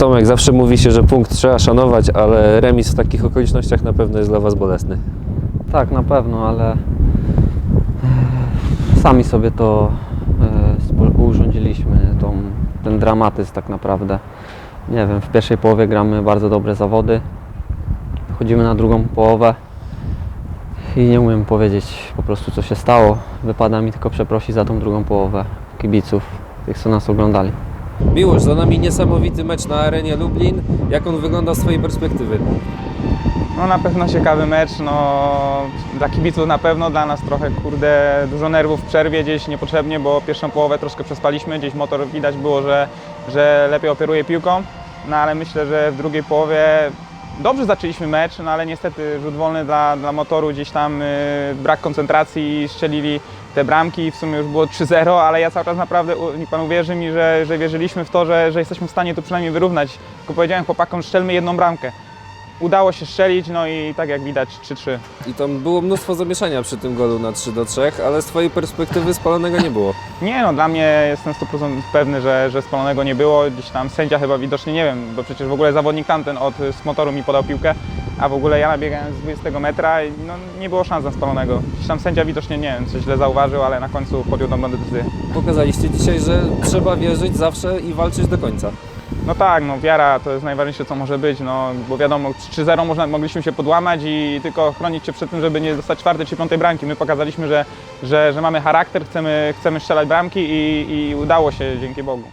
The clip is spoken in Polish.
Tomek, zawsze mówi się, że punkt trzeba szanować, ale remis w takich okolicznościach na pewno jest dla Was bolesny. Tak, na pewno, ale e, sami sobie to e, urządziliśmy, tą, ten dramatyzm tak naprawdę. Nie wiem, w pierwszej połowie gramy bardzo dobre zawody. Chodzimy na drugą połowę i nie umiem powiedzieć po prostu co się stało. Wypada mi tylko przeprosić za tą drugą połowę kibiców, tych co nas oglądali. Miłosz, za nami niesamowity mecz na arenie Lublin. Jak on wygląda z Twojej perspektywy? No na pewno ciekawy mecz, no dla kibiców na pewno, dla nas trochę kurde dużo nerwów w przerwie gdzieś niepotrzebnie, bo pierwszą połowę troszkę przespaliśmy, gdzieś motor widać było, że, że lepiej operuje piłką, no ale myślę, że w drugiej połowie dobrze zaczęliśmy mecz, no ale niestety rzut wolny dla, dla motoru, gdzieś tam y, brak koncentracji, strzelili te bramki, w sumie już było 3-0, ale ja cały czas naprawdę, niech Pan uwierzy mi, że, że wierzyliśmy w to, że, że jesteśmy w stanie to przynajmniej wyrównać, tylko powiedziałem chłopakom, strzelmy jedną bramkę. Udało się strzelić, no i tak jak widać 3-3. I tam było mnóstwo zamieszania przy tym golu na 3 do 3, ale z Twojej perspektywy spalonego nie było. Nie no, dla mnie jestem 100% pewny, że, że spalonego nie było. Gdzieś tam sędzia chyba widocznie nie wiem, bo przecież w ogóle zawodnik tamten od z motoru mi podał piłkę, a w ogóle ja nabiegałem z 20 metra i no, nie było szans na spalonego. Tam sędzia widocznie nie wiem, coś źle zauważył, ale na końcu podjął dobrą decyzję. Pokazaliście dzisiaj, że trzeba wierzyć zawsze i walczyć do końca. No tak, no wiara to jest najważniejsze co może być, no bo wiadomo 3-0 można, mogliśmy się podłamać i tylko chronić się przed tym, żeby nie dostać czwartej czy piątej bramki. My pokazaliśmy, że, że, że mamy charakter, chcemy, chcemy strzelać bramki i, i udało się dzięki Bogu.